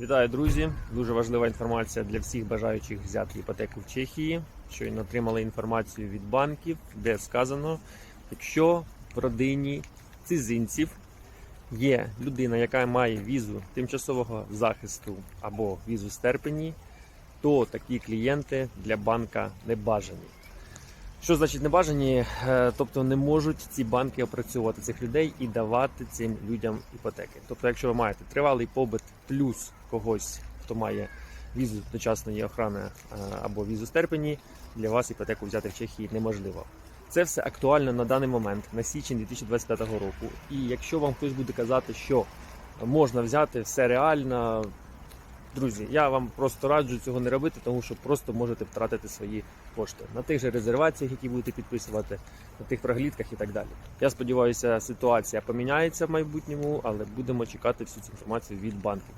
Вітаю, друзі! Дуже важлива інформація для всіх бажаючих взяти іпотеку в Чехії. Щойно отримали інформацію від банків, де сказано, якщо в родині цизинців є людина, яка має візу тимчасового захисту або візу стерпені, то такі клієнти для банка не бажані. Що значить не бажані? Е, Тобто не можуть ці банки опрацьовувати цих людей і давати цим людям іпотеки. Тобто, якщо ви маєте тривалий побит плюс когось, хто має візу дочасної охорони е, або візу стерпені, для вас іпотеку взяти в Чехії неможливо. Це все актуально на даний момент, на січень 2025 року. І якщо вам хтось буде казати, що можна взяти все реально, друзі, я вам просто раджу цього не робити, тому що просто можете втратити свої кошти на тих же резерваціях, які будете підписувати, на тих проглідках і так далі. Я сподіваюся, ситуація поміняється в майбутньому, але будемо чекати всю цю інформацію від банків.